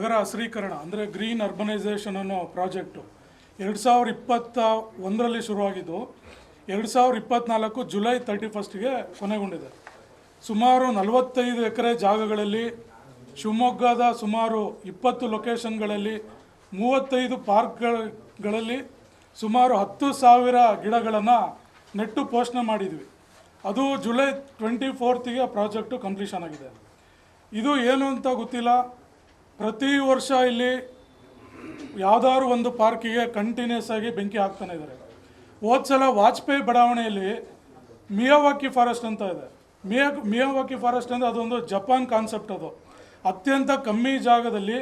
ನಗರ ಹಸಿರೀಕರಣ ಅಂದರೆ green urbanisation ಅನ್ನೋ project, ಎರಡು ಸಾವಿರ ಇಪ್ಪತ್ತ ಒಂದರಲ್ಲಿ ಶುರುವಾಗಿದ್ದು, ಎರಡು ಸಾವಿರ ಇಪ್ಪತ್ತ್ನಾಲ್ಕು ಜುಲೈ ತರ್ಟಿ ಫಸ್ಟಿಗೆ ಕೊನೆಗೊಂಡಿದೆ. ಸುಮಾರು ನಲವತ್ತೈದು ಎಕರೆ ಜಾಗಗಳಲ್ಲಿ, ಶಿವಮೊಗ್ಗದ ಸುಮಾರು ಇಪ್ಪತ್ತು ಲೊಕೇಶನ್ಗಳಲ್ಲಿ ಮೂವತ್ತೈದು ಪಾರ್ಕ್ಗಳಲ್ಲಿ ಸುಮಾರು ಹತ್ತು ಸಾವಿರ ಗಿಡಗಳನ್ನು ನೆಟ್ಟು ಪೋಷಣೆ ಮಾಡಿದ್ವಿ. ಅದು ಜುಲೈ ಟ್ವೆಂಟಿ ಫೋರ್ತಿಗೆ ಪ್ರಾಜೆಕ್ಟು ಕಂಪ್ಲೀಷನ್ ಆಗಿದೆ. ಇದು ಏನು ಅಂತ ಗೊತ್ತಿಲ್ಲ. ಪ್ರತಿ ವರ್ಷ ಇಲ್ಲಿ ಯಾವ್ದಾದ್ರು ಒಂದು ಪಾರ್ಕಿಗೆ ಕಂಟಿನ್ಯೂಸ್ ಆಗಿ ಬೆಂಕಿ ಹಾಕ್ತಾನೆ ಇದ್ದಾರೆ. ಹೋದ ಸಲ ವಾಜಪೇಯಿ ಬಡಾವಣೆಯಲ್ಲಿ ಮಿಯಾವಾಕಿ ಫಾರೆಸ್ಟ್ ಅಂತ ಇದೆ. ಮಿಯಾ, ಮಿಯಾವಾಕಿ ಫಾರೆಸ್ಟ್ ಅಂದರೆ ಅದೊಂದು ಜಪಾನ್ ಕಾನ್ಸೆಪ್ಟ್ ಅದು. ಅತ್ಯಂತ ಕಮ್ಮಿ ಜಾಗದಲ್ಲಿ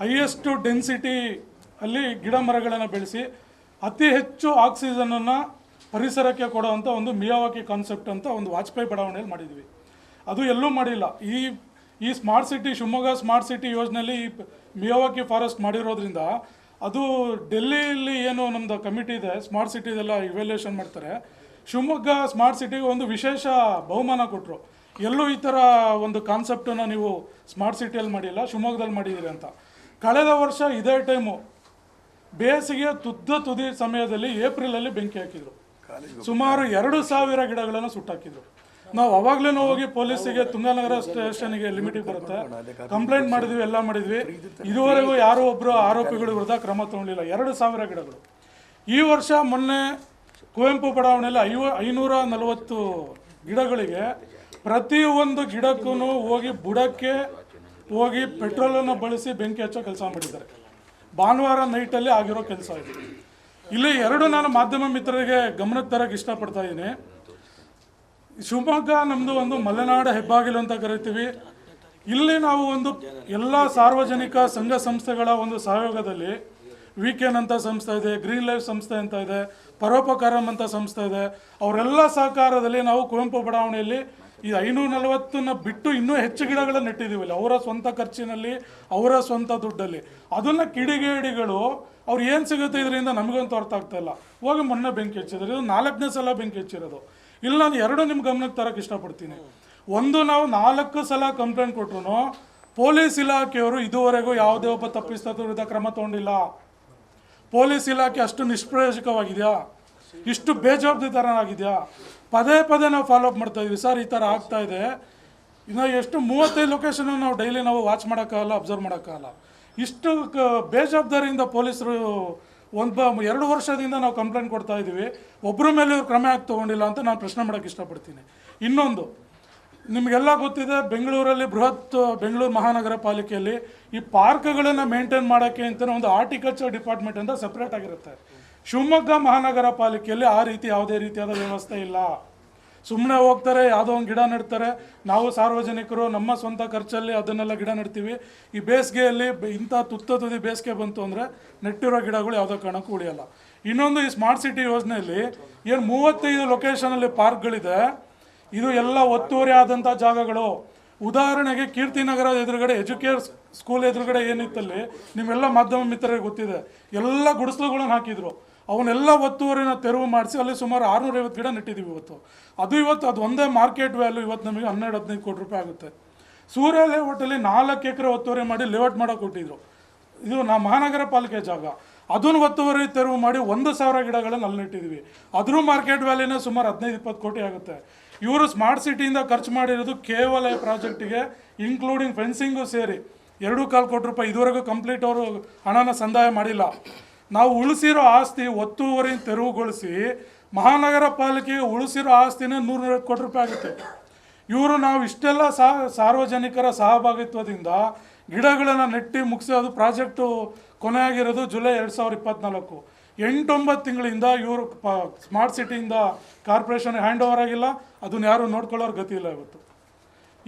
ಹೈಯೆಸ್ಟು ಡೆನ್ಸಿಟಿ ಅಲ್ಲಿ ಗಿಡ ಮರಗಳನ್ನು ಬೆಳೆಸಿ ಅತಿ ಹೆಚ್ಚು ಆಕ್ಸಿಜನನ್ನು ಪರಿಸರಕ್ಕೆ ಕೊಡುವಂಥ ಒಂದು ಮಿಯಾವಾಕಿ ಕಾನ್ಸೆಪ್ಟ್ ಅಂತ ಒಂದು ವಾಜಪೇಯಿ ಬಡಾವಣೆಯಲ್ಲಿ ಮಾಡಿದ್ವಿ. ಅದು ಎಲ್ಲೂ ಮಾಡಿಲ್ಲ. ಈ ಈ smart city Shivamogga smart city ಯೋಜನೆಯಲ್ಲಿ ಈ ಮಿಯಾವಾಕಿ ಫಾರೆಸ್ಟ್ ಮಾಡಿರೋದ್ರಿಂದ ಅದು ಡೆಲ್ಲಿಯಲ್ಲಿ ಏನು ನಮ್ಮದು ಕಮಿಟಿ ಇದೆ ಸ್ಮಾರ್ಟ್ ಸಿಟಿದೆಲ್ಲ ಇವ್ಯಾಲ್ಯೂಯೇಷನ್ ಮಾಡ್ತಾರೆ. ಶಿವಮೊಗ್ಗ ಸ್ಮಾರ್ಟ್ ಸಿಟಿಗೆ ಒಂದು ವಿಶೇಷ ಬಹುಮಾನ ಕೊಟ್ಟರು ಎಲ್ಲೂ ಈ ಥರ ಒಂದು ಕಾನ್ಸೆಪ್ಟನ್ನು ನೀವು ಸ್ಮಾರ್ಟ್ ಸಿಟಿಯಲ್ಲಿ ಮಾಡಿಲ್ಲ ಶಿವಮೊಗ್ಗದಲ್ಲಿ ಮಾಡಿದ್ದೀರಿ ಅಂತ. ಕಳೆದ ವರ್ಷ ಇದೇ ಟೈಮು ಬೇಸಿಗೆ ತುದ್ದ ತುದಿ ಸಮಯದಲ್ಲಿ ಏಪ್ರಿಲಲ್ಲಿ ಬೆಂಕಿ ಹಾಕಿದ್ರು. ಸುಮಾರು ಎರಡು ಸಾವಿರ ಗಿಡಗಳನ್ನು ಸುಟ್ಟಾಕಿದ್ರು. ನಾವು ಅವಾಗ್ಲೇ ಹೋಗಿ ಪೊಲೀಸಿಗೆ ತುಂಗಾನಗರ ಸ್ಟೇಷನ್ಗೆ ಲಿಮಿಟಿಗೆ ಬರುತ್ತೆ. ಕಂಪ್ಲೇಂಟ್ ಮಾಡಿದ್ವಿ, ಎಲ್ಲ ಮಾಡಿದ್ವಿ. ಇದುವರೆಗೂ ಯಾರೋ ಒಬ್ಬರು ಆರೋಪಿಗಳ ವಿರುದ್ಧ ಕ್ರಮ ತಗೊಂಡಿಲ್ಲ. ಎರಡು ಸಾವಿರ ಗಿಡಗಳು. ಈ ವರ್ಷ ಮೊನ್ನೆ ಕುವೆಂಪು ಬಡಾವಣೆಯಲ್ಲಿ ಐವ ಐನೂರ ನಲವತ್ತು ಗಿಡಗಳಿಗೆ ಪ್ರತಿಯೊಂದು ಗಿಡಕ್ಕೂ ಹೋಗಿ ಬುಡಕ್ಕೆ ಹೋಗಿ ಪೆಟ್ರೋಲನ್ನು ಬಳಸಿ ಬೆಂಕಿ ಹಚ್ಚೋ ಕೆಲಸ ಮಾಡಿದ್ದಾರೆ. ಭಾನುವಾರ ನೈಟಲ್ಲಿ ಆಗಿರೋ ಕೆಲಸ ಇದು. ಇಲ್ಲಿ ಎರಡು ನಾನು ಮಾಧ್ಯಮ ಮಿತ್ರರಿಗೆ ಗಮನಕ್ಕೆ ತರಕ್ಕೆ ಇಷ್ಟಪಡ್ತಾ ಇದ್ದೀನಿ. ಶಿವಮೊಗ್ಗ ನಮ್ಮದು ಒಂದು ಮಲೆನಾಡ ಹೆಬ್ಬಾಗಿಲು ಅಂತ ಕರಿತೀವಿ. ಇಲ್ಲಿ ನಾವು ಒಂದು ಎಲ್ಲ ಸಾರ್ವಜನಿಕ ಸಂಘ ಸಂಸ್ಥೆಗಳ ಒಂದು ಸಹಯೋಗದಲ್ಲಿ ವೀಕೆಂಡ್ ಅಂತ ಸಂಸ್ಥೆ ಇದೆ ಗ್ರೀನ್ ಲೈಫ್ ಸಂಸ್ಥೆ ಅಂತ ಇದೆ, ಪರೋಪಕಾರಂ ಅಂತ ಸಂಸ್ಥೆ ಇದೆ. ಅವರೆಲ್ಲ ಸಹಕಾರದಲ್ಲಿ ನಾವು ಕುವೆಂಪು ಬಡಾವಣೆಯಲ್ಲಿ ಈ ಐನೂರ ನಲವತ್ತನ್ನ ಬಿಟ್ಟು ಇನ್ನೂ ಹೆಚ್ಚು ಗಿಡಗಳನ್ನು ನೆಟ್ಟಿದ್ದೀವಿ ಅವರ ಸ್ವಂತ ಖರ್ಚಿನಲ್ಲಿ, ಅವರ ಸ್ವಂತ ದುಡ್ಡಲ್ಲಿ. ಅದನ್ನ ಕಿಡಿಗೇಡಿಗಳು, ಅವ್ರು ಏನು ಸಿಗುತ್ತೆ ಇದರಿಂದ ನಮಗಂತೂ ಅರ್ಥ ಆಗ್ತಾ ಇಲ್ಲ. ಹೋಗಿ ಮೊನ್ನೆ ಬೆಂಕಿ ಹಚ್ಚಿದ್ರು. ಇದು ನಾಲ್ಕನೇ ಸಲ ಬೆಂಕಿ ಹಚ್ಚಿರೋದು. ಇಲ್ಲಿ, ನಾನು ಎರಡು ನಿಮ್ಮ ಗಮನಕ್ಕೆ ತರಕ್ಕೆ ಇಷ್ಟಪಡ್ತೀನಿ. ಒಂದು, ನಾವು ನಾಲ್ಕು ಸಲ ಕಂಪ್ಲೇಂಟ್ ಕೊಟ್ರು ಪೊಲೀಸ್ ಇಲಾಖೆಯವರು ಇದುವರೆಗೂ ಯಾವುದೇ ಒಬ್ಬ ತಪ್ಪಿಸ್ತಾ ವಿರುದ್ಧ ಕ್ರಮ ತಗೊಂಡಿಲ್ಲ. ಪೊಲೀಸ್ ಇಲಾಖೆ ಅಷ್ಟು ನಿಷ್ಪ್ರಯೋಜಕವಾಗಿದೆಯಾ? ಇಷ್ಟು ಬೇಜವಾಬ್ದಾರಿತರನಾಗಿದೆಯಾ ಪದೇ ಪದೇ ನಾವು ಫಾಲೋ ಅಪ್ ಮಾಡ್ತಾ ಇದ್ವಿ. ಸರ್, ಈ ಥರ ಆಗ್ತಾ ಇದೆ. ಇನ್ನು ಎಷ್ಟು ಮೂವತ್ತೈದು ಲೊಕೇಶನ್ ನಾವು ಡೈಲಿ ನಾವು ವಾಚ್ ಮಾಡೋಕ್ಕಾಗಲ್ಲ ಅಬ್ಸರ್ವ್ ಮಾಡೋಕ್ಕಾಗಲ್ಲ. ಇಷ್ಟು ಬೇಜವಾಬ್ದಾರಿಯಿಂದ ಪೊಲೀಸರು ಒಂದು ಎರಡು ವರ್ಷದಿಂದ ನಾವು ಕಂಪ್ಲೇಂಟ್ ಕೊಡ್ತಾ ಇದ್ದೀವಿ ಒಬ್ಬರ ಮೇಲೆ ಇವ್ರು ಕ್ರಮ ಯಾಕೆ ತೊಗೊಂಡಿಲ್ಲ ಅಂತ ನಾನು ಪ್ರಶ್ನೆ ಮಾಡೋಕ್ಕೆ ಇಷ್ಟಪಡ್ತೀನಿ. ಇನ್ನೊಂದು, ನಿಮಗೆಲ್ಲ ಗೊತ್ತಿದೆ, ಬೆಂಗಳೂರಲ್ಲಿ ಬೃಹತ್ ಬೆಂಗಳೂರು ಮಹಾನಗರ ಪಾಲಿಕೆಯಲ್ಲಿ ಈ ಪಾರ್ಕ್ಗಳನ್ನು ಮೇಂಟೈನ್ ಮಾಡೋಕ್ಕೆ ಅಂತ ಒಂದು ಆರ್ಟಿಕಲ್ಚರ್ ಡಿಪಾರ್ಟ್ಮೆಂಟ್ ಅಂತ ಸಪ್ರೇಟ್ ಆಗಿರುತ್ತೆ. ಶಿವಮೊಗ್ಗ ಮಹಾನಗರ ಪಾಲಿಕೆಯಲ್ಲಿ ಆ ರೀತಿ ಯಾವುದೇ ರೀತಿಯಾದ ವ್ಯವಸ್ಥೆ ಇಲ್ಲ. ಸುಮ್ಮನೆ ಹೋಗ್ತಾರೆ, ಯಾವುದೋ ಒಂದು ಗಿಡ ನೆಡ್ತಾರೆ. ನಾವು ಸಾರ್ವಜನಿಕರು, ನಮ್ಮ ಸ್ವಂತ ಖರ್ಚಲ್ಲಿ ಅದನ್ನೆಲ್ಲ ಗಿಡ ನೆಡ್ತೀವಿ. ಈ ಬೇಸಿಗೆಯಲ್ಲಿ ಇಂಥ ತುತ್ತ ತುದಿ ಬೇಸಿಗೆ ಬಂತು ಅಂದರೆ ನೆಟ್ಟಿರೋ ಗಿಡಗಳು ಯಾವುದೋ ಕಾರಣಕ್ಕೂ ಉಳಿಯಲ್ಲ. ಇನ್ನೊಂದು ಈ ಸ್ಮಾರ್ಟ್ ಸಿಟಿ ಯೋಜನೆಯಲ್ಲಿ ಏನು ಮೂವತ್ತೈದು ಲೊಕೇಶನಲ್ಲಿ ಪಾರ್ಕ್ಗಳಿದೆ. ಇದು ಎಲ್ಲ ಒತ್ತುವರಿ ಆದಂಥ ಜಾಗಗಳು. ಉದಾಹರಣೆಗೆ ಕೀರ್ತಿನಗರ ಎದುರುಗಡೆ, ಎಜುಕೇರ್ ಸ್ಕೂಲ್ ಎದುರುಗಡೆ ಏನಿತ್ತಲ್ಲಿ, ನಿಮ್ಮೆಲ್ಲ ಮಾಧ್ಯಮ ಮಿತ್ರರಿಗೆ ಗೊತ್ತಿದೆ. ಎಲ್ಲ ಗುಡಿಸಲುಗಳನ್ನು ಹಾಕಿದ್ರು. ಅವನ್ನೆಲ್ಲ ಒತ್ತುವರಿನ ತೆರವು ಮಾಡಿಸಿ ಅಲ್ಲಿ ಸುಮಾರು ಆರುನೂರೈವತ್ತು ಗಿಡ ನೆಟ್ಟಿದ್ದೀವಿ ಇವತ್ತು. ಅದು ಇವತ್ತು ಅದು ಒಂದೇ ಮಾರ್ಕೆಟ್ ವ್ಯಾಲ್ಯೂ ಇವತ್ತು ನಮಗೆ ಹನ್ನೆರಡು, ಹದಿನೈದು ಕೋಟಿ ರೂಪಾಯಿ ಆಗುತ್ತೆ. ಸೂರ್ಯ ಲೇಔಟಲ್ಲಿ ನಾಲ್ಕು ಎಕರೆ ಒತ್ತುವರಿ ಮಾಡಿ ಲೇಔಟ್ ಮಾಡೋಕೆ ಕೊಟ್ಟಿದ್ರು. ಇದು ನಮ್ಮ ಮಹಾನಗರ ಪಾಲಿಕೆ ಜಾಗ. ಅದನ್ನು ಒತ್ತುವರಿ ತೆರವು ಮಾಡಿ ಒಂದು ಸಾವಿರ ಗಿಡಗಳನ್ನು ಅಲ್ಲಿ ನೆಟ್ಟಿದ್ದೀವಿ. ಅದ್ರ ಮಾರ್ಕೆಟ್ ವ್ಯಾಲ್ಯೂನೇ ಸುಮಾರು ಹದಿನೈದು, ಇಪ್ಪತ್ತು ಕೋಟಿ ಆಗುತ್ತೆ. ಇವರು ಸ್ಮಾರ್ಟ್ ಸಿಟಿಯಿಂದ ಖರ್ಚು ಮಾಡಿರೋದು ಕೇವಲ ಈ ಪ್ರಾಜೆಕ್ಟಿಗೆ ಇನ್ಕ್ಲೂಡಿಂಗ್ ಫೆನ್ಸಿಂಗು ಸೇರಿ. ಎರಡು ಕಾಲು ಕೋಟಿ ರೂಪಾಯಿ ಇದುವರೆಗೂ ಕಂಪ್ಲೀಟ್ ಅವರು ಹಣನ ಸಂದಾಯ ಮಾಡಿಲ್ಲ. ನಾವು ಉಳಿಸಿರೋ ಆಸ್ತಿ ಒತ್ತುವರಿ ತೆರವುಗೊಳಿಸಿ ಮಹಾನಗರ ಪಾಲಿಕೆಗೆ ಉಳಿಸಿರೋ ಆಸ್ತಿನೇ ನೂರ ಕೋಟಿ ರೂಪಾಯಿ ಆಗುತ್ತೆ. ಇವರು ನಾವು ಇಷ್ಟೆಲ್ಲ ಸಾರ್ವಜನಿಕರ ಸಹಭಾಗಿತ್ವದಿಂದ ಗಿಡಗಳನ್ನು ನೆಟ್ಟಿ ಮುಗಿಸೋದು ಪ್ರಾಜೆಕ್ಟು ಕೊನೆಯಾಗಿರೋದು ಜುಲೈ ಎರಡು ಸಾವಿರದ ಇಪ್ಪತ್ನಾಲ್ಕು. ಎಂಟೊಂಬತ್ತು ತಿಂಗಳಿಂದ ಇವರು ಪ, ಸ್ಮಾರ್ಟ್ ಸಿಟಿಯಿಂದ ಕಾರ್ಪೊರೇಷನ್ ಹ್ಯಾಂಡ್ ಓವರ್ ಆಗಿಲ್ಲ. ಅದನ್ನ ಯಾರು ನೋಡ್ಕೊಳ್ಳೋರು ಗತಿ ಇಲ್ಲ ಇವತ್ತು.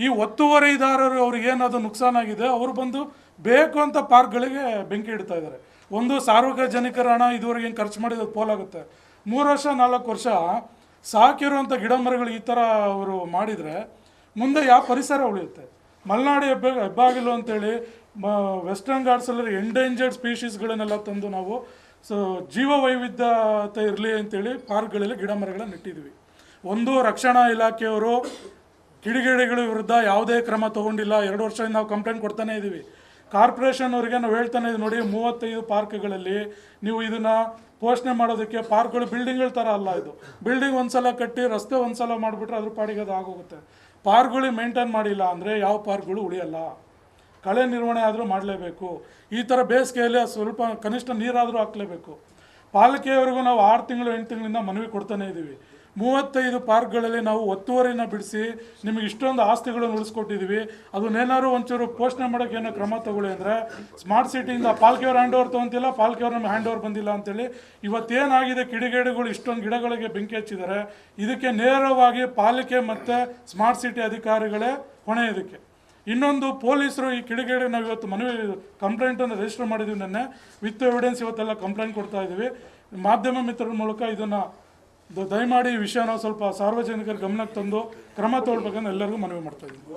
ಈ ಒತ್ತುವರಿದಾರರು ಅವ್ರಿಗೆ ಏನದು ನುಕ್ಸಾನಾಗಿದೆ, ಅವರು ಬಂದು ಬೇಕು ಅಂತ ಪಾರ್ಕ್ಗಳಿಗೆ ಬೆಂಕಿ ಇಡ್ತಾ ಇದ್ದಾರೆ. ಒಂದು ಸಾರ್ವಜನಿಕರ ಹಣ ಇದುವರೆಗೆ ಏನು ಖರ್ಚು ಮಾಡಿದ್ದು ಪೋಲಾಗುತ್ತೆ ಮೂರು ವರ್ಷ, ನಾಲ್ಕು ವರ್ಷ ಸಾಕಿರುವಂಥ ಗಿಡ ಮರಗಳು ಈ ಥರ ಅವರು ಮಾಡಿದರೆ ಮುಂದೆ ಯಾವ ಪರಿಸರ ಉಳಿಯುತ್ತೆ? ಮಲೆನಾಡು ಹೆಬ್ಬ, ಹೆಬ್ಬಾಗಿಲು ಅಂತೇಳಿ, ಮ ವೆಸ್ಟರ್ನ್ ಘಾಟ್ಸಲ್ಲಿ ಎಂಡೇಂಜರ್ಡ್ ಸ್ಪೀಷೀಸ್ಗಳನ್ನೆಲ್ಲ ತಂದು ನಾವು ಸೊ ಜೀವ ವೈವಿಧ್ಯತೆ ಇರಲಿ ಅಂತೇಳಿ ಪಾರ್ಕ್ಗಳಲ್ಲಿ ಗಿಡ ಮರಗಳನ್ನು ನೆಟ್ಟಿದ್ವಿ. ಒಂದು ರಕ್ಷಣಾ ಇಲಾಖೆಯವರು ಕಿಡಿಗೇಡಿಗಳ ವಿರುದ್ಧ ಯಾವುದೇ ಕ್ರಮ ತಗೊಂಡಿಲ್ಲ. ಎರಡು ವರ್ಷದಿಂದ ನಾವು ಕಂಪ್ಲೇಂಟ್ ಕೊಡ್ತಾನೆ ಇದ್ದೀವಿ ಕಾರ್ಪೊರೇಷನ್ ಅವರಿಗೆ ನಾವು ಹೇಳ್ತಾನೆ ಇದು ನೋಡಿ ಮೂವತ್ತೈದು ಪಾರ್ಕ್ಗಳಲ್ಲಿ ನೀವು ಇದನ್ನ ಪೋಷಣೆ ಮಾಡೋದಕ್ಕೆ ಪಾರ್ಕ್ಗಳು ಬಿಲ್ಡಿಂಗ್ಗಳ ಥರ ಅಲ್ಲ ಇದು. ಬಿಲ್ಡಿಂಗ್ ಒಂದ್ಸಲ ಕಟ್ಟಿ ರಸ್ತೆ ಒಂದ್ಸಲ ಮಾಡಿಬಿಟ್ರೆ ಅದ್ರ ಪಾಡಿಗೆ ಅದು ಆಗೋಗುತ್ತೆ. ಪಾರ್ಕ್ಗಳಿಗೆ ಮೇಂಟೈನ್ ಮಾಡಿಲ್ಲ ಅಂದರೆ ಯಾವ ಪಾರ್ಕ್ಗಳು ಉಳಿಯಲ್ಲ. ಕಳೆ ನಿರ್ವಹಣೆ ಆದರೂ ಮಾಡಲೇಬೇಕು. ಈ ಥರ ಬೇಸಿಗೆಯಲ್ಲಿ ಸ್ವಲ್ಪ ಕನಿಷ್ಠ ನೀರಾದರೂ ಹಾಕಲೇಬೇಕು. ಪಾಲಿಕೆಯವರೆಗೂ ನಾವು ಆರು ತಿಂಗಳು ಎಂಟು ತಿಂಗಳಿಂದ ಮನವಿ ಕೊಡ್ತಾನೆ ಇದ್ದೀವಿ ಮೂವತ್ತೈದು ಪಾರ್ಕ್ಗಳಲ್ಲಿ ನಾವು ಒತ್ತುವರಿನ ಬಿಡಿಸಿ ನಿಮಗೆ ಇಷ್ಟೊಂದು ಆಸ್ತಿಗಳನ್ನು ಉಳಿಸ್ಕೊಟ್ಟಿದ್ದೀವಿ. ಅದನ್ನೇನಾದ್ರು ಒಂಚೂರು ಪೋಷಣೆ ಮಾಡೋಕೆ ಏನೋ ಕ್ರಮ ತಗೊಳ್ಳಿ ಅಂದರೆ ಸ್ಮಾರ್ಟ್ ಸಿಟಿಯಿಂದ ಪಾಲ್ಕಿಯವ್ರು ಹ್ಯಾಂಡ್ ಓವರ್ ತೊಗೊಂತಿಲ್ಲ ಪಾಲ್ಕಿಯವ್ರು ನಮ್ಮ ಹ್ಯಾಂಡ್ ಓವರ್ ಬಂದಿಲ್ಲ ಅಂತೇಳಿ ಇವತ್ತೇನಾಗಿದೆ, ಕಿಡಿಗೇಡಿಗಳು ಇಷ್ಟೊಂದು ಗಿಡಗಳಿಗೆ ಬೆಂಕಿ ಹಚ್ಚಿದ್ದಾರೆ. ಇದಕ್ಕೆ ನೇರವಾಗಿ ಪಾಲಿಕೆ ಮತ್ತು ಸ್ಮಾರ್ಟ್ ಸಿಟಿ ಅಧಿಕಾರಿಗಳೇ ಹೊಣೆ ಇದಕ್ಕೆ. ಇನ್ನೊಂದು ಪೊಲೀಸರು ಈ ಕಿಡಿಗೇಡಿ ನಾವು ಇವತ್ತು ಮನವಿ ಕಂಪ್ಲೇಂಟನ್ನು ರಿಜಿಸ್ಟರ್ ಮಾಡಿದ್ದೀವಿ ನೆನ್ನೆ. ವಿತ್ ಎವಿಡೆನ್ಸ್ ಇವತ್ತೆಲ್ಲ ಕಂಪ್ಲೇಂಟ್ ಕೊಡ್ತಾ ಇದ್ದೀವಿ ಮಾಧ್ಯಮ ಮಿತ್ರರ ಮೂಲಕ ಇದನ್ನು ದಯಮಾಡಿ ವಿಷಯನ ಸ್ವಲ್ಪ ಸಾರ್ವಜನಿಕರ ಗಮನಕ್ಕೆ ತಂದು ಕ್ರಮ ತಗೊಳ್ಬೇಕಂತ ಎಲ್ಲರಿಗೂ ಮನವಿ ಮಾಡ್ತಾ ಇದ್ದೀವಿ